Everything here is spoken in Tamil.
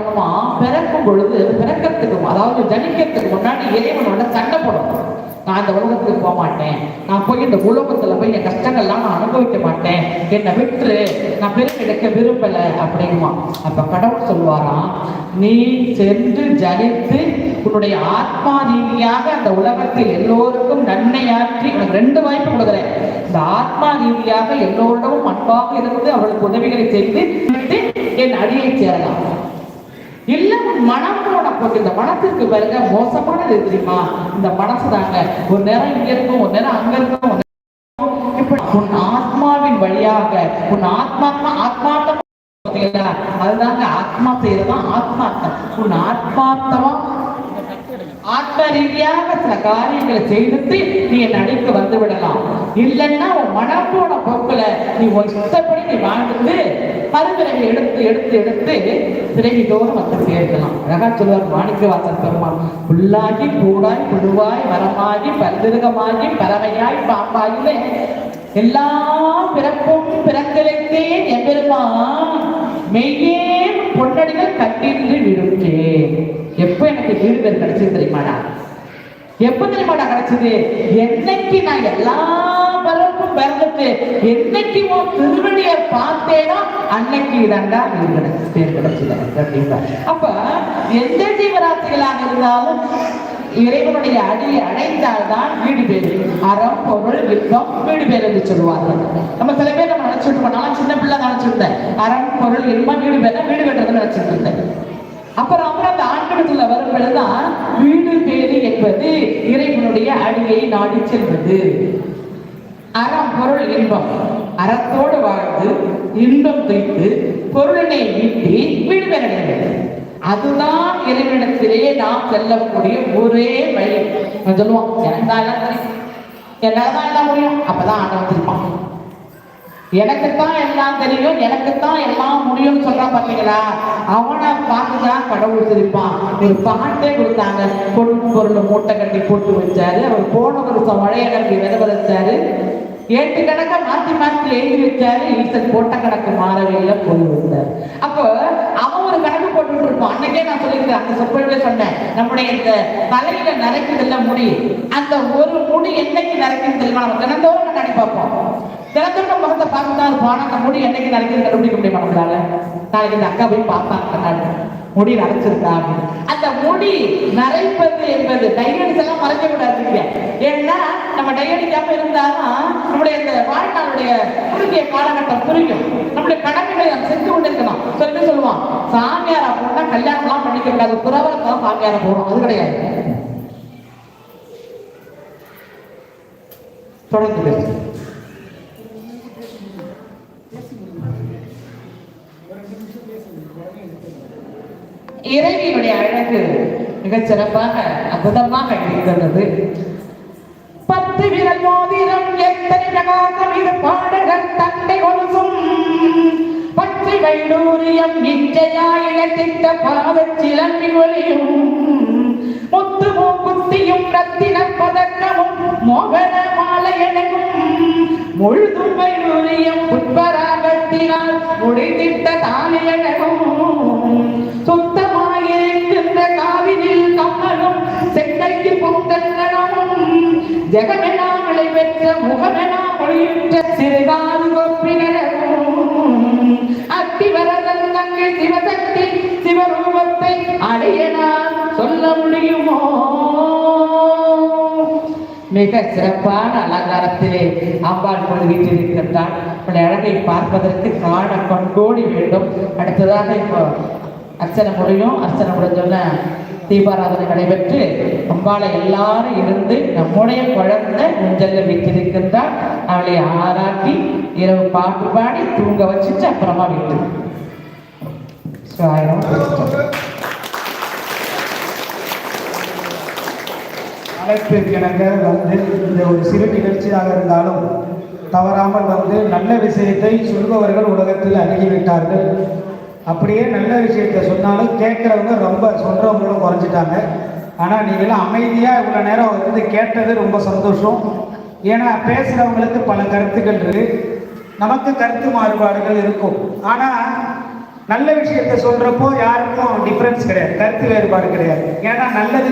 பண்ணுவான் பிறக்கும் பொழுது பிறக்கிறதுக்கு அதாவது ஜனிக்கிறதுக்கு முன்னாடி இறைவனோட சண்டை போடணும். நான் இந்த உலகத்துக்கு போக மாட்டேன். நான் போய் இந்த உலகத்துல போய் என் கஷ்டங்கள்லாம் நான் அனுபவிக்க மாட்டேன். என்னை விட்டுரு. நான் பெருக்கெடுக்க விரும்பல அப்படிங்குவான். அப்ப கடவுள் சொல்வாராம் நீ சென்று ஜனித்து உன்னுடைய ஆத்மா ரீதியாக அந்த உலகத்தில் எல்லோருக்கும் நன்மையாற்றி உனக்கு ரெண்டு வாய்ப்பு கொடுக்குறேன். இந்த ஆத்மா ரீதியாக எல்லோரிடமும் அன்பாக இருந்து அவளுக்கு உதவிகளை செய்து என் அடியை சேரலாம். இல்ல மனம் மனமோட போட்டு இந்த மனத்திற்கு பாருங்க மோசமானது தெரியுமா? இந்த மனசு தாங்க. ஒரு நேரம் இங்க இருக்கும் ஒரு நேரம் அங்க இருக்கும் உன் ஆத்மாவின் வழியாக உன் ஆத்மாத்மா ஆத்மார்த்தம் அதுதாங்க ஆத்மா செய்யறதுதான் ஆத்மார்த்தம். உன் ஆத்மார்த்தமா? ஆத்ம ரீதியாக சில காரியங்களை செய்துட்டு நீ என் அடிக்கு வந்து விடலாம் இல்லைன்னா உன் மனப்போட போக்குல நீ உன் சுத்தப்படி நீ வாழ்ந்து பருவிறகு எடுத்து எடுத்து எடுத்து பிறவி தோறும் வந்துட்டே இருக்கலாம் அழகா சொல்லுவார் மாணிக்க வாசன் பெருமான் உள்ளாகி பூடாய் புழுவாய் மரமாகி பல்லிருகமாகி பறவையாய் பாம்பாயிலே எல்லா பிறப்பும் பிறக்கலைத்தே எம்பெருமான். மெய்யே பொன்னடிகள் கட்டின்று விடுச்சேன் எப்போ எனக்கு வீடு கிடைச்சது தெரியுமாடா எப்ப தெரியுமாடா கிடைச்சது? என்னைக்கு நான் எல்லா பிறப்பும் பிறந்துட்டு என்னைக்கு உன் திருவடியை பார்த்தேனா அன்னைக்கு தாண்டா வீடு பேர் கிடைச்சது அப்ப எந்த ஜீவராசிகளாக இருந்தாலும் இறைவனுடைய அடியை அடைந்தால்தான் வீடு பேரு. அறம் பொருள் இன்பம் வீடு பேர் என்று சொல்லுவார்கள். நம்ம சில பேர் நம்ம நினைச்சிட்டு போனாலும் சின்ன பிள்ளை நினைச்சிருந்தேன். அறம் பொருள் இன்பம் வீடு பேர் வீடு கட்டுறது நினைச்சிட்டு இருந்தேன். அப்புறம் அப்புறம் அந்த ஆண்களுக்குள்ள வரும் பொழுதுதான் வீடு பேரு என்பது இறைவனுடைய அடியை நாடி செல்வது. அறம் பொருள் இன்பம் அறத்தோடு வாழ்ந்து இன்பம் வைத்து பொருளினை ஈட்டி வீடு பெற வேண்டும். அதுதான் இறைவனிடத்திலே நாம் செல்லக்கூடிய ஒரே வழி. சொல்லுவோம் எனக்கு தான் எல்லாம் தெரியும். என்னால தான் எல்லாம் முடியும் அப்பதான் ஆண்டவன் திருப்பான். எனக்குத்தான் எல்லாம் தெரியும். எனக்குத்தான் எல்லாம் முடியும்னு சொல்றான் பாத்தீங்களா? அவனை பார்த்துதான் கடவுள் சிரிப்பான். ஒரு பாட்டே கொடுத்தாங்க. பொருள் பொருள் மூட்டை கட்டி போட்டு வச்சாரு. அவர் போன வருஷம் மழையை கட்டி வித விதைச்சாரு. ஏட்டு கணக்க மாத்தி மாத்தி எழுதி வச்சாரு. ஈசன் போட்ட கணக்கு மாறவே போய் வச்சாரு அப்போ அவன் ஒரு கணக்கு போட்டுட்டு இருப்பான். அன்னைக்கே நான் சொல்லியிருக்கேன் அந்த சொற்பொழிவே சொன்னேன். நம்முடைய இந்த தலையில நரைக்குதுல்ல முடி. அந்த ஒரு முடி என்னைக்கு நரைக்குது தெரியுமா? நம்ம தினந்தோறும் கண்ணாடி பார்ப்போம் தினத்தோட முகத்தை பார்த்து தான் இருப்போம். ஆனா அந்த முடி என்னைக்கு நரைக்குது கண்டுபிடிக்க முடியுமா நம்மளால? நாளைக்கு இந்த அக்கா போய் பார்ப்பாங்க கண்ணாடி. முடி நரைச்சிருக்கா அந்த முடி நரைப்பது என்பது டையடிஸ் எல்லாம் மறைக்க கூடாது ஏன்னா நம்ம டையடிக்காம இருந்தாதான் நம்முடைய இந்த வாழ்நாளுடைய குறுகிய காலகட்டம் புரியும். நம்முடைய கடமைகளை நம்ம செஞ்சு கொண்டு இருக்கணும் சில பேர் சொல்லுவான் சாமியாரா போனா கல்யாணம்லாம் பண்ணிக்க கூடாது புறவரம் தான் சாமியாரா போகணும் அது கிடையாது. தொடர்ந்து பேசு இறைவியுடைய அழகு மிகச் சிறப்பாக அற்புதமாக இருக்கிறது பத்து விரல் மோதிரம் எத்தனை பிரகாசம் இது பாடகர் தந்தை ஒழுகும் பற்றி வைடூரியம் இச்சையாயின திட்ட பாத பாதச்சிலம்பின் ஒளியும் முத்து மூக்குத்தியும் ரத்தின பதக்கமும் மோகன மாலையழகும் முழுதும் வைடூரியம் புட்பராகத்தினால் முடித்திட்ட தாலியழகும் சுத்தமாயிருக்கின்ற ஜெகமெனா விளை பெற்ற முகமெனா ஒளியுற்ற சிறுகாது கொப்பினரும் அத்திவரதன் தங்கள் சிவசக்தி சிவரூபத்தை அடையனால் சொல்ல முடியுமோ? மிக சிறப்பான அலங்காரத்திலே அம்பாள் கொண்டு வீட்டிருக்கின்றாள் அழகை பார்ப்பதற்கு காண கண்கோடி வேண்டும். அடுத்ததாக இப்போ அர்ச்சனை முடியும் அர்ச்சனை முடிஞ்சோன்னே தீபாராதனை நடைபெற்று அம்பாளை எல்லாரும் இருந்து நம்முடைய குழந்தை நெஞ்சல்ல வீட்டிருக்கின்றாள். அவளை ஆராட்டி இரவு பாட்டு பாடி தூங்க வச்சுட்டு அப்புறமா வீட்டு சிவாயிரம் அழைப்பிற்கு இணங்க வந்து இந்த ஒரு சிறு நிகழ்ச்சியாக இருந்தாலும் தவறாமல் வந்து நல்ல விஷயத்தை சொல்பவர்கள் உலகத்தில் அணுகிவிட்டார்கள் அப்படியே நல்ல விஷயத்த சொன்னாலும் கேட்குறவங்க ரொம்ப சொல்கிறவங்களும் குறைஞ்சிட்டாங்க. ஆனால் நீங்களாம் அமைதியாக இவ்வளோ நேரம் வந்து கேட்டது ரொம்ப சந்தோஷம். ஏன்னா பேசுகிறவங்களுக்கு பல கருத்துக்கள் இருக்கு. நமக்கு கருத்து மாறுபாடுகள் இருக்கும். ஆனால் நல்ல விஷயத்தை சொல்கிறப்போ யாருக்கும் டிஃப்ரென்ஸ் கிடையாது. கருத்து வேறுபாடு கிடையாது. ஏன்னா நல்லது